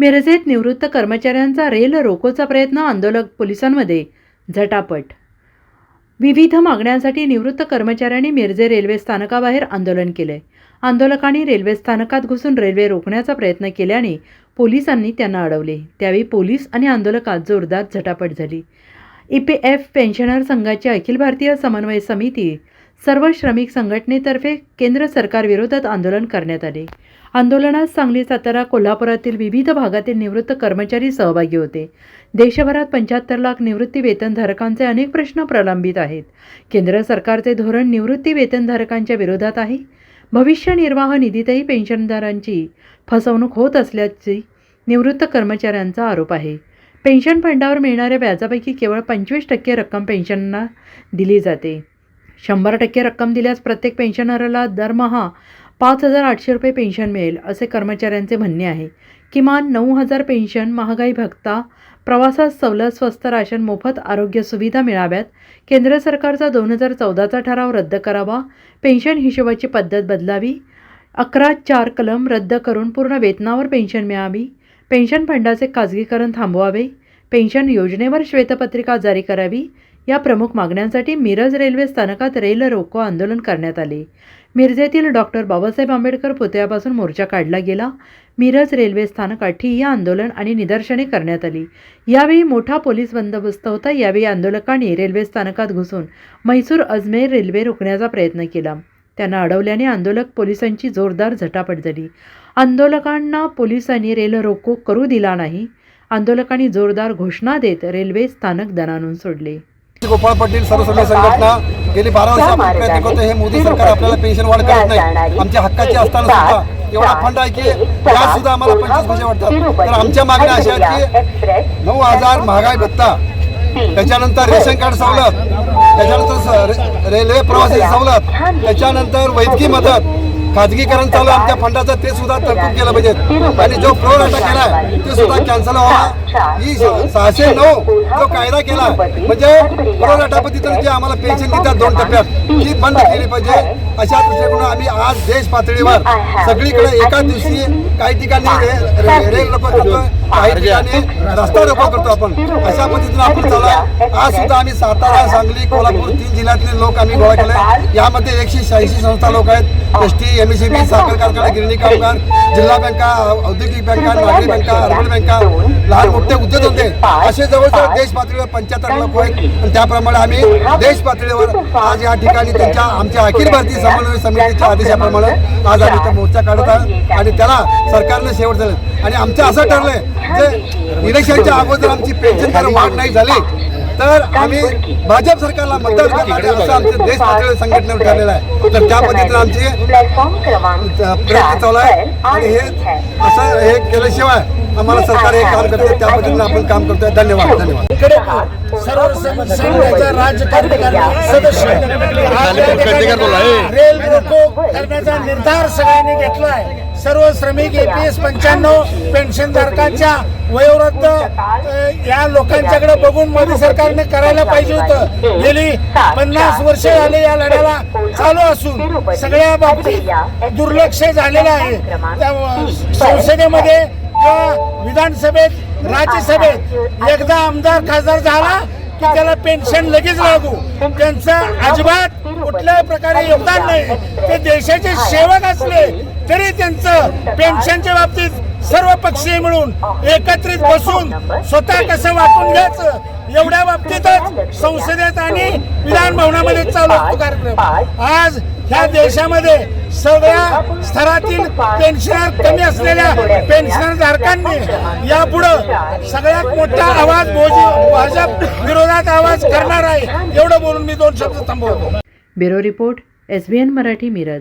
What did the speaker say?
मिरजेत निवृत्त कर्मचाऱ्यांचा रेल रोकोचा प्रयत्न आंदोलक पोलिसांमध्ये. झटापट. विविध मागण्यांसाठी निवृत्त कर्मचाऱ्यांनी मिरजे रेल्वे स्थानकाबाहेर आंदोलन केले. आंदोलकांनी रेल्वे स्थानकात घुसून रेल्वे रोखण्याचा प्रयत्न केल्याने पोलिसांनी त्यांना अडवले. त्यावेळी पोलीस आणि आंदोलकात जोरदार झटापट झाली. ई पी एफ पेन्शनर संघाची अखिल भारतीय समन्वय समिती सर्व श्रमिक संघटनेतर्फे केंद्र सरकारविरोधात आंदोलन करण्यात आले. आंदोलनात सांगली सातारा कोल्हापुरातील विविध भागातील निवृत्त कर्मचारी सहभागी होते. देशभरात पंच्याहत्तर लाख निवृत्ती वेतनधारकांचे अनेक प्रश्न प्रलंबित आहेत. केंद्र सरकारचे धोरण निवृत्ती वेतनधारकांच्या विरोधात आहे. भविष्य निर्वाह निधीतही पेन्शनदारांची फसवणूक होत असल्याची निवृत्त कर्मचाऱ्यांचा आरोप आहे. पेन्शन फंडावर मिळणाऱ्या व्याजापैकी केवळ पंचवीस टक्के रक्कम पेन्शनना दिली जाते. शंभर टक्के रक्कम दिल्यास प्रत्येक पेन्शनरला दरमहा पाच हजार आठशे रुपये पेन्शन मिळेल असे कर्मचाऱ्यांचे म्हणणे आहे. किमान नऊ हजार पेन्शन महागाई भत्ता प्रवासात सवलत स्वस्त राशन मोफत आरोग्य सुविधा मिळाव्यात. केंद्र सरकारचा दोन हजार चौदाचा ठराव रद्द करावा. पेन्शन हिशोबाची पद्धत बदलावी. अकरा चार कलम रद्द करून पूर्ण वेतनावर पेन्शन मिळावी. पेन्शन फंडाचे खाजगीकरण थांबवावे. पेन्शन योजनेवर श्वेतपत्रिका जारी करावी. या प्रमुख मागण्यांसाठी मिरज रेल्वे स्थानकात रेल रोको आंदोलन करण्यात आले. मिरजेतील डॉक्टर बाबासाहेब आंबेडकर पुतळ्यापासून मोर्चा काढला गेला. मिरज रेल्वे स्थानकात ठिय्या आंदोलन आणि निदर्शने करण्यात आली. यावेळी मोठा पोलीस बंदोबस्त होता. यावेळी आंदोलकांनी रेल्वे स्थानकात घुसून म्हैसूर अजमेर रेल्वे रोखण्याचा प्रयत्न केला. त्यांना अडवल्याने आंदोलक पोलिसांची जोरदार झटापट झाली. आंदोलकांना पोलिसांनी रेल रोको करू दिला नाही. आंदोलकांनी जोरदार घोषणा देत रेल्वे स्थानक दणानून सोडले. गोपाळ पाटील सर्वसमाज संघटना गेली बारा वर्ष आपण प्रयत्न करतो हे मोदी सरकार आपल्याला पेन्शन वाढ करत नाही. आमच्या हक्काची असताना सुद्धा एवढा फंड आहे की त्यात सुद्धा आम्हाला पंचवीस पैसे वाटतात. तर आमच्या मागण्या अशा आहेत की नऊ हजार महागाई भत्ता. त्याच्यानंतर रेशन कार्ड सवलत. त्याच्यानंतर रेल्वे प्रवासी सवलत. त्याच्यानंतर वैद्यकीय मदत. खाजगीकरण चालू आमच्या फंडाचं ते सुद्धा तरतूद केलं पाहिजे आणि जो फ्लोर अटक केलाय ते सुद्धा कॅन्सल व्हावा. ही सहाशे नऊ जो कायदा केला म्हणजे फ्लोर अटॅपतीतून जे आम्हाला पेन्शन देतात दोन टप्प्यात ती बंद केली पाहिजे. अशा दृष्टिकोन आम्ही आज देश पातळीवर सगळीकडे एका दिवशी काही ठिकाणी रेल काही ठिकाणी रस्ता रोको करतो आपण. अशा पद्धतीने आपण चालू. आहे आज सुद्धा आम्ही सातारा सांगली कोल्हापूर तीन जिल्ह्यातले लोक आम्ही गोळा केले यामध्ये एकशे शहाऐंशी संस्था लोक आहेत. एस टी एम साखर कारखाना गिरणी कामगार जिल्हा बँका औद्योगिक बँका नागरी बँका अर्बन बँका लहान मोठे उद्योगधंदे असे जवळजवळ देश पातळीवर पंच्याहत्तर लोक आहेत. आणि त्याप्रमाणे आम्ही देश पातळीवर आज या ठिकाणी त्यांच्या आमच्या अखिल भारतीय समन्वय समितीच्या आदेशाप्रमाणे आज आम्ही मोर्चा काढत आहोत. आणि त्याला सरकारनं शेवट झालं आणि आमचं असं ठरलंय जे इलेक्शनच्या अगोदर आमची पेन्शन जर वाढ नाही झाली तर आम्ही भाजप सरकारला मतदान करणार आहे असं आमचं देश पातळीवर संघटनेवर ठरलेलं आहे. तर त्या पद्धतीने आमची प्रयत्न चालू आहे. आणि हे असं हे केल्याशिवाय आम्हाला सरकार हे काम करते त्या पद्धतीने आपण काम करतोय. धन्यवाद धन्यवाद. इकडे सर्व सं- संघाचा राज्यकार्यकारी सदस्य रेल रोको करण्याचा निर्धार सगळ्यांनी घेतलाय. सर्व श्रमिक एपीएस पंच्याण्णव पेन्शनधारकांच्या वयोवृद्ध या लोकांच्याकडे बघून मोदी सरकारने करायला पाहिजे होतं. गेली पन्नास वर्ष झाले या लढ्याला चालू असून सगळ्या बाबतीत दुर्लक्ष झालेलं आहे. त्या संसदेमध्ये किंवा विधानसभेत राज्यसभेत एकदा आमदार खासदार झाला की त्याला पेन्शन लगेच लागू. त्यांचं अजिबात कुठल्याही प्रकारे योगदान नाही. ते देशाचे सेवक असले तरी त्यांचं पेन्शनच्या बाबतीत सर्व पक्षीय मिळून एकत्रित बसून स्वतः कसं वाटून घ्यायचं एवढ्या बाबतीतच संसदेत आणि विधान भवनामध्ये चालू असतो कार्यक्रम. आज ह्या देशामध्ये सगळ्या स्तरातील पेन्शनर कमी असलेल्या पेन्शनर धारकांनी यापुढं सगळ्यात मोठा आवाज भोजी भाजप विरोधात आवाज करणार आहे. एवढं बोलून मी दोन शब्द थांबवतो. Bureau report S B N Marathi Miraj.